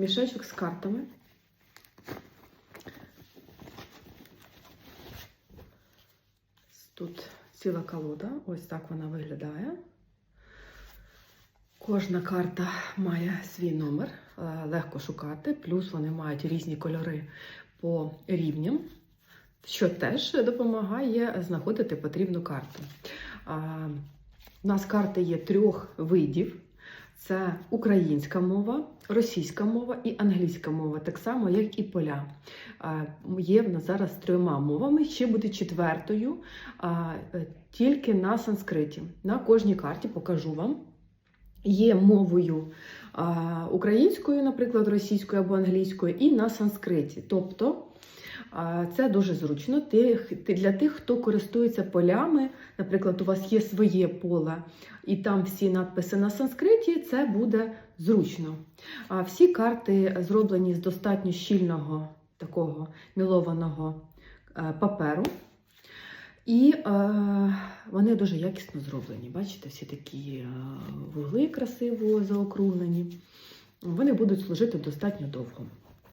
мішечок з картами. Тут ціла колода, ось так вона виглядає. Кожна карта має свій номер, е, легко шукати, плюс вони мають різні кольори по рівням, що теж допомагає знаходити потрібну карту. У нас карти є трьох видів: це українська мова, російська мова і англійська мова, так само, як і поля. Є в нас зараз трьома мовами, ще буде четвертою, е, тільки на санскриті. На кожній карті покажу вам. Є мовою українською, наприклад, російською або англійською, і на санскриті. Тобто це дуже зручно для тих, хто користується полями. Наприклад, у вас є своє поле, і там всі надписи на санскриті, це буде зручно. Всі карти зроблені з достатньо щільного такого мілованого е, паперу. І е, вони дуже якісно зроблені. Бачите, всі такі е, вугли красиво заокруглені. Вони будуть служити достатньо довго.